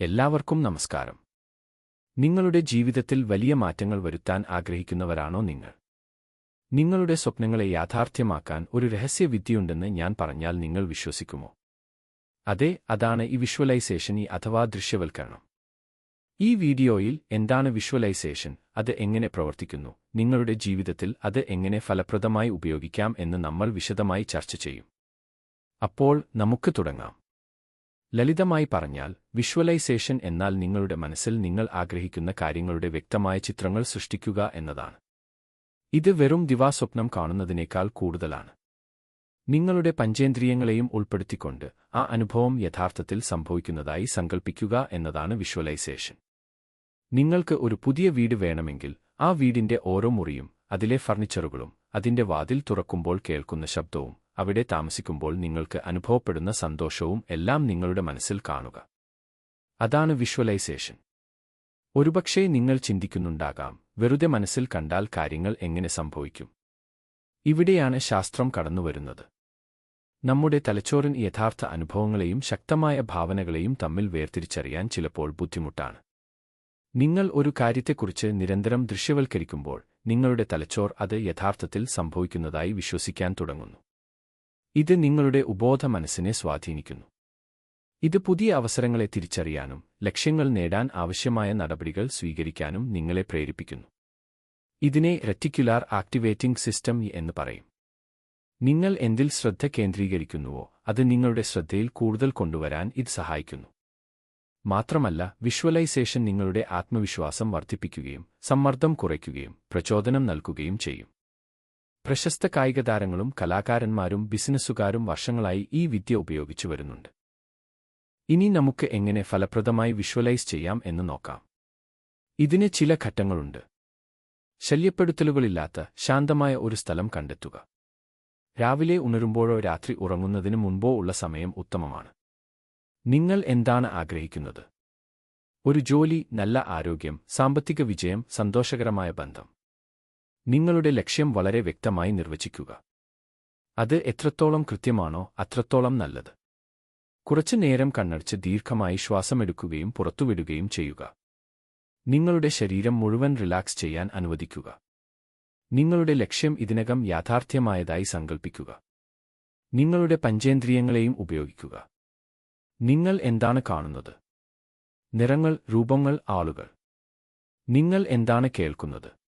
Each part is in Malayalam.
എല്ലാവർക്കും നമസ്കാരം. നിങ്ങളുടെ ജീവിതത്തിൽ വലിയ മാറ്റങ്ങൾ വരുത്താൻ ആഗ്രഹിക്കുന്നവരാണോ നിങ്ങൾ? നിങ്ങളുടെ സ്വപ്നങ്ങളെ യാഥാർത്ഥ്യമാക്കാൻ ഒരു രഹസ്യവിദ്യയുണ്ടെന്ന് ഞാൻ പറഞ്ഞാൽ നിങ്ങൾ വിശ്വസിക്കുമോ? അതെ അതാണ് ഈ വിഷ്വലൈസേഷൻ ഈ അഥവാ ദൃശ്യവൽക്കരണം. ഈ വീഡിയോയിൽ എന്താണ് വിഷ്വലൈസേഷൻ അത് എങ്ങനെ പ്രവർത്തിക്കുന്നു നിങ്ങളുടെ ജീവിതത്തിൽ അത് എങ്ങനെ ഫലപ്രദമായി ഉപയോഗിക്കാം എന്ന് നമ്മൾ വിശദമായി ചർച്ച ചെയ്യും. അപ്പോൾ നമുക്ക് തുടങ്ങാം. ലളിതമായി പറഞ്ഞാൽ വിഷ്വലൈസേഷൻ എന്നാൽ നിങ്ങളുടെ മനസ്സിൽ നിങ്ങൾ ആഗ്രഹിക്കുന്ന കാര്യങ്ങളുടെ വ്യക്തമായ ചിത്രങ്ങൾ സൃഷ്ടിക്കുക എന്നതാണ്. ഇത് വെറും ദിവാസ്വപ്നം കാണുന്നതിനേക്കാൾ കൂടുതലാണ്. നിങ്ങളുടെ പഞ്ചേന്ദ്രിയങ്ങളെയും ഉൾപ്പെടുത്തിക്കൊണ്ട് ആ അനുഭവം യഥാർത്ഥത്തിൽ സംഭവിക്കുന്നതായി സങ്കൽപ്പിക്കുക എന്നതാണ് വിഷ്വലൈസേഷൻ. നിങ്ങൾക്ക് ഒരു പുതിയ വീട് വേണമെങ്കിൽ ആ വീടിന്റെ ഓരോ മുറിയും അതിലെ ഫർണിച്ചറുകളും അതിന്റെ വാതിൽ തുറക്കുമ്പോൾ കേൾക്കുന്ന ശബ്ദവും അവിടെ താമസിക്കുമ്പോൾ നിങ്ങൾക്ക് അനുഭവപ്പെടുന്ന സന്തോഷവും എല്ലാം നിങ്ങളുടെ മനസ്സിൽ കാണുക. അതാണ് വിഷ്വലൈസേഷൻ. ഒരുപക്ഷേ നിങ്ങൾ ചിന്തിക്കുന്നുണ്ടാകാം വെറുതെ മനസ്സിൽ കണ്ടാൽ കാര്യങ്ങൾ എങ്ങനെ സംഭവിക്കും. ഇവിടെയാണ് ശാസ്ത്രം കടന്നുവരുന്നത്. നമ്മുടെ തലച്ചോറിൻ യഥാർത്ഥ അനുഭവങ്ങളെയും ശക്തമായ ഭാവനകളെയും തമ്മിൽ വേർതിരിച്ചറിയാൻ ചിലപ്പോൾ ബുദ്ധിമുട്ടാണ്. നിങ്ങൾ ഒരു കാര്യത്തെക്കുറിച്ച് നിരന്തരം ദൃശ്യവൽക്കരിക്കുമ്പോൾ നിങ്ങളുടെ തലച്ചോർ അത് യഥാർത്ഥത്തിൽ സംഭവിക്കുന്നതായി വിശ്വസിക്കാൻ തുടങ്ങുന്നു. ഇത് നിങ്ങളുടെ ഉബോധ മനസ്സിനെ സ്വാധീനിക്കുന്നു. ഇത് പുതിയ അവസരങ്ങളെ തിരിച്ചറിയാനും ലക്ഷ്യങ്ങൾ നേടാൻ ആവശ്യമായ നടപടികൾ സ്വീകരിക്കാനും നിങ്ങളെ പ്രേരിപ്പിക്കുന്നു. ഇതിനെ റെറ്റിക്കുലാർ ആക്ടിവേറ്റിംഗ് സിസ്റ്റം എന്ന് പറയും. നിങ്ങൾ എന്തിൽ ശ്രദ്ധ കേന്ദ്രീകരിക്കുന്നുവോ അത് നിങ്ങളുടെ ശ്രദ്ധയിൽ കൂടുതൽ കൊണ്ടുവരാൻ ഇത് സഹായിക്കുന്നു. മാത്രമല്ല വിഷ്വലൈസേഷൻ നിങ്ങളുടെ ആത്മവിശ്വാസം വർദ്ധിപ്പിക്കുകയും സമ്മർദ്ദം കുറയ്ക്കുകയും പ്രചോദനം നൽകുകയും ചെയ്യും. പ്രശസ്ത കായിക താരങ്ങളും കലാകാരന്മാരും ബിസിനസ്സുകാരും വർഷങ്ങളായി ഈ വിദ്യ ഉപയോഗിച്ചു വരുന്നുണ്ട്. ഇനി നമുക്ക് എങ്ങനെ ഫലപ്രദമായി വിഷ്വലൈസ് ചെയ്യാം എന്ന് നോക്കാം. ഇതിന് ചില ഘട്ടങ്ങളുണ്ട്. ശല്യപ്പെടുത്തലുകളില്ലാത്ത ശാന്തമായ ഒരു സ്ഥലം കണ്ടെത്തുക. രാവിലെ ഉണരുമ്പോഴോ രാത്രി ഉറങ്ങുന്നതിന് മുൻപോ ഉള്ള സമയം ഉത്തമമാണ്. നിങ്ങൾ എന്താണ് ആഗ്രഹിക്കുന്നത്? ഒരു ജോലി നല്ല ആരോഗ്യം സാമ്പത്തിക വിജയം സന്തോഷകരമായ ബന്ധം. നിങ്ങളുടെ ലക്ഷ്യം വളരെ വ്യക്തമായി നിർവചിക്കുക. അത് എത്രത്തോളം കൃത്യമാണോ അത്രത്തോളം നല്ലത്. കുറച്ചു നേരം കണ്ണടച്ച് ദീർഘമായി ശ്വാസമെടുക്കുകയും പുറത്തുവിടുകയും ചെയ്യുക. നിങ്ങളുടെ ശരീരം മുഴുവൻ റിലാക്സ് ചെയ്യാൻ അനുവദിക്കുക. നിങ്ങളുടെ ലക്ഷ്യം ഇതിനകം യാഥാർത്ഥ്യമായതായി സങ്കൽപ്പിക്കുക. നിങ്ങളുടെ പഞ്ചേന്ദ്രിയങ്ങളെയും ഉപയോഗിക്കുക. നിങ്ങൾ എന്താണ് കാണുന്നത്? നിറങ്ങൾ രൂപങ്ങൾ ആളുകൾ. നിങ്ങൾ എന്താണ് കേൾക്കുന്നത്?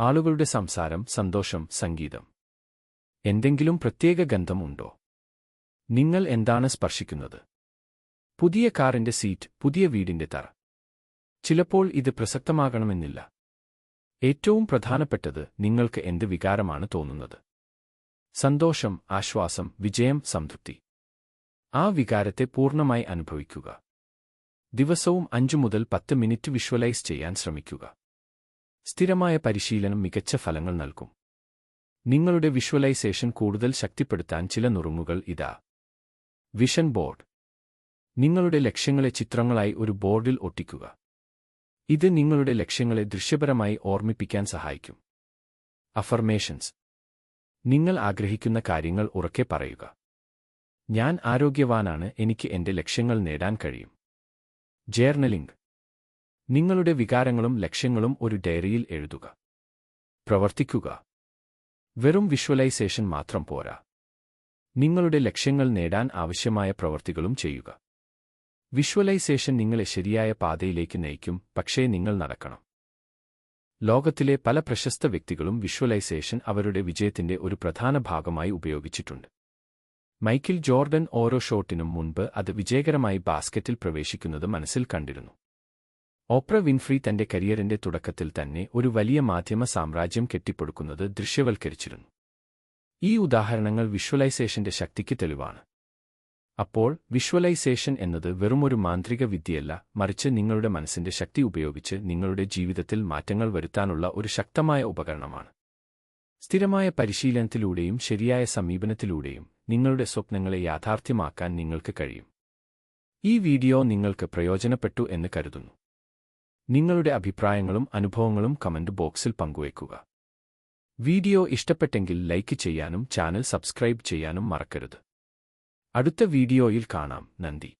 ആളുകളുടെ സംസാരം സന്തോഷം സംഗീതം. എന്തെങ്കിലും പ്രത്യേക ഗന്ധമുണ്ടോ നിങ്ങൾ എന്താണ് സ്പർശിക്കുന്നത്? പുതിയ കാറിന്റെ സീറ്റ് പുതിയ വീടിന്റെ തറ. ചിലപ്പോൾ ഇത് പ്രസക്തമാകണമെന്നില്ല. ഏറ്റവും പ്രധാനപ്പെട്ടത് നിങ്ങൾക്ക് എന്ത് വികാരമാണ് തോന്നുന്നത്? സന്തോഷം ആശ്വാസം വിജയം സംതൃപ്തി. ആ വികാരത്തെ പൂർണമായി അനുഭവിക്കുക. ദിവസവും അഞ്ചു മുതൽ പത്ത് മിനിറ്റ് വിഷ്വലൈസ് ചെയ്യാൻ ശ്രമിക്കുക. സ്ഥിരമായ പരിശീലനം മികച്ച ഫലങ്ങൾ നൽകും. നിങ്ങളുടെ വിഷ്വലൈസേഷൻ കൂടുതൽ ശക്തിപ്പെടുത്താൻ ചില നുറുങ്ങുകൾ ഇതാ. Vision board. നിങ്ങളുടെ ലക്ഷ്യങ്ങളെ ചിത്രങ്ങളായി ഒരു ബോർഡിൽ ഒട്ടിക്കുക. ഇത് നിങ്ങളുടെ ലക്ഷ്യങ്ങളെ ദൃശ്യപരമായി ഓർമ്മിപ്പിക്കാൻ സഹായിക്കും. അഫർമേഷൻസ്. നിങ്ങൾ ആഗ്രഹിക്കുന്ന കാര്യങ്ങൾ ഉറക്കെ പറയുക. ഞാൻ ആരോഗ്യവാനാണ് എനിക്ക് എന്റെ ലക്ഷ്യങ്ങൾ നേടാൻ കഴിയും. ജേർണലിംഗ്. നിങ്ങളുടെ വികാരങ്ങളും ലക്ഷ്യങ്ങളും ഒരു ഡയറിയിൽ എഴുതുക. പ്രവർത്തിക്കുക. വെറും വിഷ്വലൈസേഷൻ മാത്രം പോരാ. നിങ്ങളുടെ ലക്ഷ്യങ്ങൾ നേടാൻ ആവശ്യമായ പ്രവർത്തികളും ചെയ്യുക. വിഷ്വലൈസേഷൻ നിങ്ങളെ ശരിയായ പാതയിലേക്ക് നയിക്കും പക്ഷേ നിങ്ങൾ നടക്കണം. ലോകത്തിലെ പല പ്രശസ്ത വ്യക്തികളും വിഷ്വലൈസേഷൻ അവരുടെ വിജയത്തിന്റെ ഒരു പ്രധാന ഭാഗമായി ഉപയോഗിച്ചിട്ടുണ്ട്. മൈക്കിൾ ജോർഡൻ ഓരോ ഷോട്ടിനും മുൻപ് അത് വിജയകരമായി ബാസ്ക്കറ്റിൽ പ്രവേശിക്കുന്നത് മനസ്സിൽ കണ്ടിരുന്നു. ഓപ്ര വിൻഫ്രി തന്റെ കരിയറിന്റെ തുടക്കത്തിൽ തന്നെ ഒരു വലിയ മാധ്യമ സാമ്രാജ്യം കെട്ടിപ്പടുക്കുന്നത് ദൃശ്യവൽക്കരിച്ചിരുന്നു. ഈ ഉദാഹരണങ്ങൾ വിഷ്വലൈസേഷന്റെ ശക്തിക്ക് തെളിവാണ്. അപ്പോൾ വിഷ്വലൈസേഷൻ എന്നത് വെറുമൊരു മാന്ത്രിക വിദ്യയല്ല മറിച്ച് നിങ്ങളുടെ മനസ്സിന്റെ ശക്തി ഉപയോഗിച്ച് നിങ്ങളുടെ ജീവിതത്തിൽ മാറ്റങ്ങൾ വരുത്താനുള്ള ഒരു ശക്തമായ ഉപകരണമാണ്. സ്ഥിരമായ പരിശീലനത്തിലൂടെയും ശരിയായ സമീപനത്തിലൂടെയും നിങ്ങളുടെ സ്വപ്നങ്ങളെ യാഥാർത്ഥ്യമാക്കാൻ നിങ്ങൾക്ക് കഴിയും. ഈ വീഡിയോ നിങ്ങൾക്ക് പ്രയോജനപ്പെട്ടു എന്ന് കരുതുന്നു. നിങ്ങളുടെ അഭിപ്രായങ്ങളും അനുഭവങ്ങളും കമന്റ് ബോക്സിൽ പങ്കുവയ്ക്കുക. വീഡിയോ ഇഷ്ടപ്പെട്ടെങ്കിൽ ലൈക്ക് ചെയ്യാനും ചാനൽ സബ്സ്ക്രൈബ് ചെയ്യാനും മറക്കരുത്. അടുത്ത വീഡിയോയിൽ കാണാം. നന്ദി.